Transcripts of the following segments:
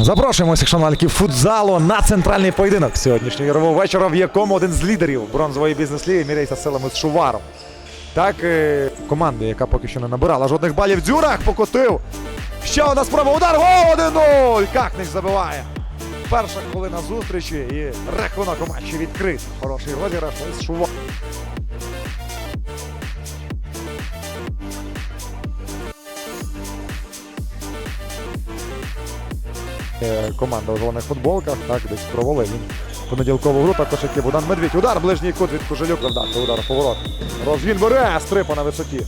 Запрошуємо всіх шанувальників футзалу на центральний поєдинок сьогоднішнього ігрового вечора, в якому один з лідерів бронзової бізнес-ліги міряється силами з Шуваром. Так, е, команди, яка поки що не набирала жодних балів. Дзюрах покотив. Ще одна спроба. Удар. Гол 1-0. Какнич забиває. Перша хвилина зустрічі і рахунок у матчі відкрит. Хороший розіграш із Шувар. Команда у зелених футболках, так, десь провели він понеділкову гру, також як і Богдан Медвідь. Удар, ближній кут від Кожелюк завдати, удар поворот. Розвін бере, стрипа на висоті.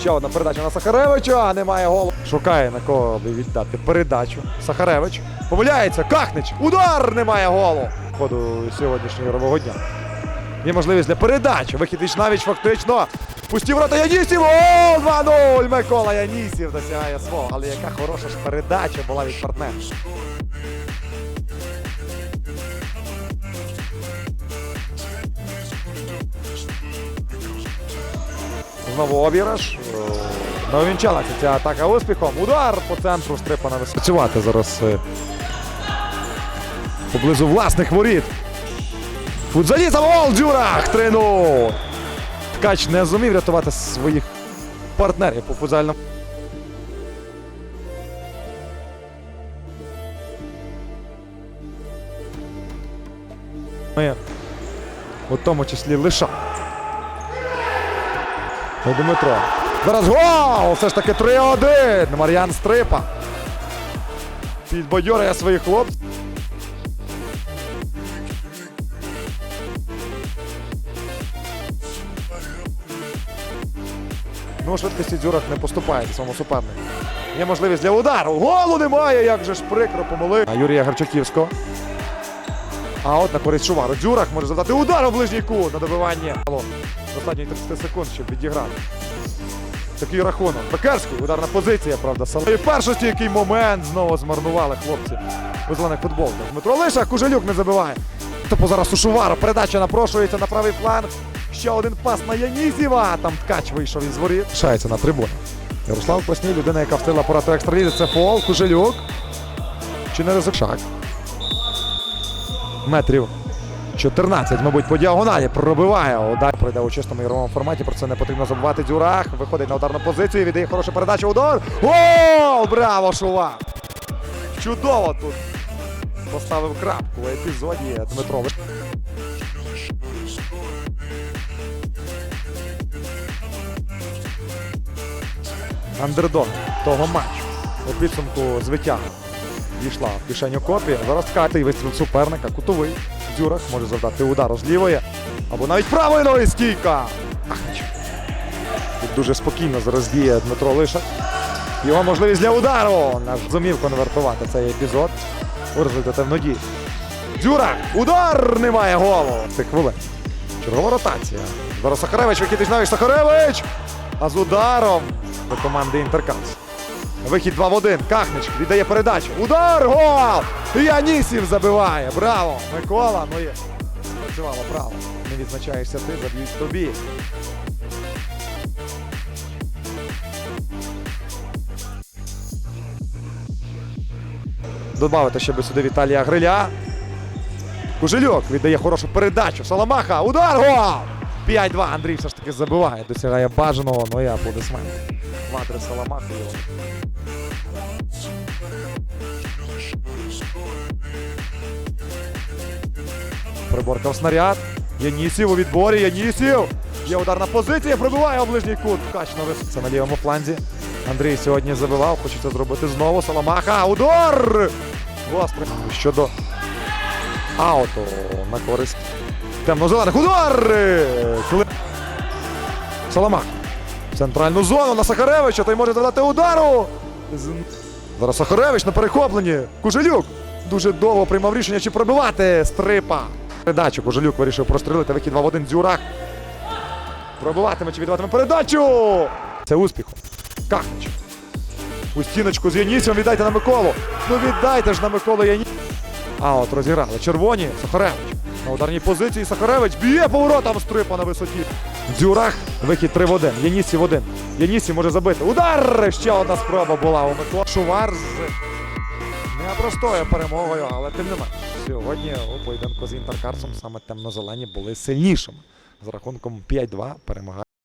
Ще одна передача на Сахаревича, немає голу. Шукає на кого би віддати передачу. Сахаревич помиляється, Кахнич, удар, немає голу. Ходу сьогоднішнього ігрового дня. Є можливість для передачі. Вихід віч навіч фактично. Пусті ворота Янісів. О, 2-0. Микола Янісів досягає свого. Але яка хороша ж передача була від партнера. Знову обіграш. Е, Не увінчалася ця атака успіхом. Удар по центру стрипа на. Працювати зараз е, поблизу власних воріт. Футзаліст гол Дюрах 3-0. Ткач не зумів рятувати своїх партнерів по футзальному. У тому числі лиша. Дмитро. Зараз гол! Все ж таки 3-1. Мар'ян Стрипа. Підбадьорює своїх хлопців. Ну, швидкості Дзюрах не поступає своєму супернику. Є можливість для удару. Голу немає, як же ж прикро помилив. А Юрія Гарчаківського. А от на користь Шувару. Дзюрах може завдати удар у ближній кут на добивання. Останні 30 секунд, щоб відіграти. Такий рахунок. Пекарський, ударна позиція, правда. Сал- І першості який момент знову змарнували хлопці у зелених футболках. Дмитро Лиша, Кужелюк не забиває. Тобто зараз у Шувара. Передача напрошується на правий фланг. Ще один пас на Янізєва. Там ткач вийшов із воріт. Шається на трибуну. Ярослав Красній, людина, яка встигла порати екстралізи. Це фол. Кужелюк. Чи не ризик? Шаг. Метрів 14, мабуть, по діагоналі пробиває. Удар пройде у чистому ігровому форматі. Про це не потрібно забувати. Дюрах виходить на ударну позицію. Віддає хорошу передачу. Удар. Гол! Браво, Шува! Чудово тут поставив крапку в епізоді Дмитро. Андердог того матчу. У підсумку звитяга дійшла в кишеню копі. Зараз ткатий вистріл суперника. Кутовий. Дюрах може завдати удару з лівої. Або навіть правої ноги стійка. Тут дуже спокійно зараз діє Дмитро Лишак. Його можливість для удару. Наш зумів конвертувати цей епізод у результативну дію. Дюрах! Удар! Немає голу. Цих хвилин. Чергова ротація. Зараз Сахаревич, Вікітич Навіч Сахаревич! А з ударом до команди Інтеркас. Вихід 2 в 1. Кахнич віддає передачу. Удар! Гол! Янісів забиває. Браво! Микола, ну є. Працювало право. Не відзначаєшся ти, заб'ють тобі. Добавити ще би сюди Віталія Гриля. Кужельок віддає хорошу передачу. Саламаха. Удар! Гол! 5-2. Андрій все ж таки забиває. Досягає бажаного. Ну і аплодисменти. Матри Саламахи. Приборкав снаряд. Янісів у відборі. Янісів. Є ударна позиція. Пробиває у ближній кут. Ткач на Це на лівому фланзі. Андрій сьогодні забивав. Хочеться зробити знову. Саламаха. Удар! Господи. Щодо ауту на користь темно-зелених. Удар! Саламах. Центральну зону на Сахаревича. Той може завдати удару. Зараз Сахаревич на перехопленні. Кужелюк дуже довго приймав рішення, чи пробивати стрипа. Передачу Кужелюк вирішив прострілити. Вихід 2 в 1 Дзюрах. Пробиватиме чи віддаватиме передачу. Це успіху. Кахнич. У стіночку з Янісом віддайте на Миколу. Ну віддайте ж на Миколу Яні. А от розіграли. Червоні. Сахаревич. На ударній позиції Сахаревич б'є поворотом стрипа на висоті. Дзюрах. Вихід 3 в 1. Янісів 1. Янісів може забити. Удар! Ще одна спроба була у Микола. Шувар з непростою перемогою, але тим не менш. Сьогодні у поєдинку з Інтеркарсом саме темно-зелені були сильнішими. З рахунком 5-2 перемагає.